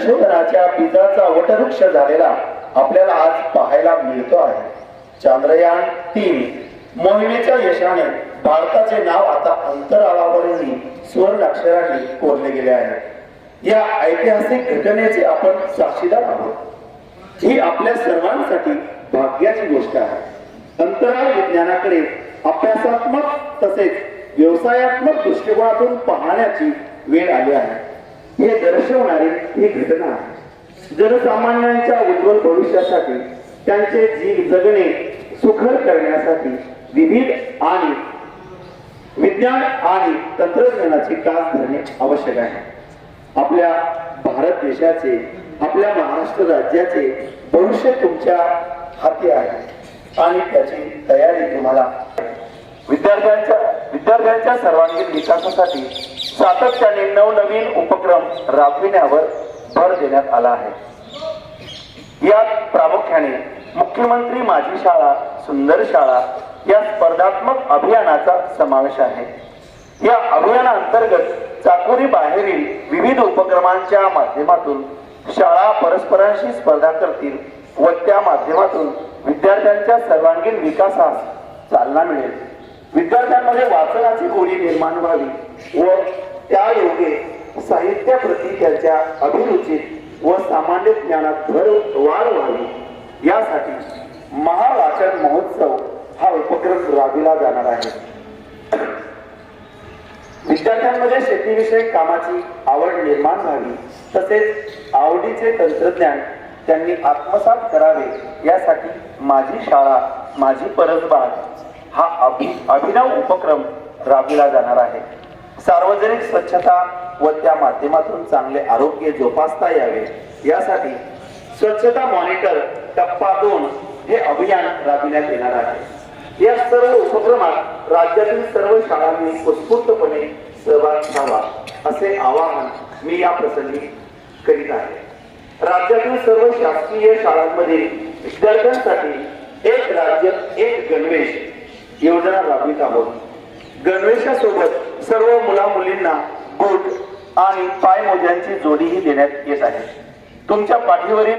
संशोधनाच्या बीजाचा वटवृक्ष झालेला आपल्याला आज पाहायला मिळतो आहे. चांद्रयान तीन. मोहिमेच्या यशाने भारताचे नाव आता अंतराळावरही सुवर्ण अक्षरांनी कोरले गेले आहे. या ऐतिहासिक घटनेचे आपण साक्षीदार आहोत. ही आपल्या सर्वांसाठी भाग्याची गोष्ट आहे. अंतराळ विज्ञानाकडे अभ्यासात्मक तसेच व्यवसायात्मक दृष्टिकोनातून पाहण्याची वेळ आली आहे. हे दर्शवणारी ही घटना आहे. जनसामान्यांच्या उज्ज्वल भविष्यासाठी त्यांचे जीव जगणे सुखर करण्यासाठी विविध आणि विज्ञान आणि तंत्रज्ञानाची कास धरणे आवश्यक आहे. आपल्या भारत देशाचे आपल्या महाराष्ट्र राज्याचे भविष्य तुमच्या हाती आहे आणि त्याची तयारी तुम्हाला विद्यार्थ्यांच्या विद्यार्थ्यांच्या सर्वांगीण विकासासाठी सातत्याने नवनवीन उपक्रम राबविण्यावर भर देण्यात आला आहे. यात प्रामुख्याने मुख्यमंत्री माझी शाळा सुंदर शाळा या स्पर्धात्मक अभियानाचा समावेश आहे. या अभियानाअंतर्गत चाकोरी बाहेरील विविध उपक्रमांच्या माध्यमातून शाळा परस्परांशी स्पर्धा करतील व त्या माध्यमातून विद्यार्थ्यांच्या सर्वांगीण विकासास चालना मिळेल. विद्यार्थ्यांमध्ये वाचनाची गोडी निर्माण व्हावी व त्या योगे साहित्याप्रती त्यांच्या अभिरुचीत व सामान्य ज्ञानात भर वाढ व्हावी. यासाठी महावाचन महोत्सव हा उपक्रम राबविला जाणार आहे. विद्यार्थ्यांमध्ये शेतीविषयक कामाची आवड निर्माण व्हावी तसेच आवडीचे तंत्रज्ञान त्यांनी आत्मसात करावे यासाठी माझी शाळा माझी परसबाग हा अभि अभिनव उपक्रम राबविला जाणार आहे. सार्वजनिक स्वच्छता व त्या माध्यमातून चांगले आरोग्य जोपासता यावे. यासाठी स्वच्छता मॉनिटर टप्पा दोन हे अभियान राबविण्यात येणार आहे. या सर्व उपक्रमात राज्यातील सर्व शाळांनी उत्स्फूर्तपणे सहभाग घ्यावा असे आवाहन मी या प्रसंगी करीत आहे. राज्यातील सर्व शासकीय शाळांमध्ये विद्यार्थ्यांसाठी एक राज्य एक गणवेश योजना राबवित आहोत. गणवेशासोबत सर्व मुला मुलींना बूट आणि पायमोज्यांची जोडीही देण्यात येत आहे. तुमच्या पाठीवरील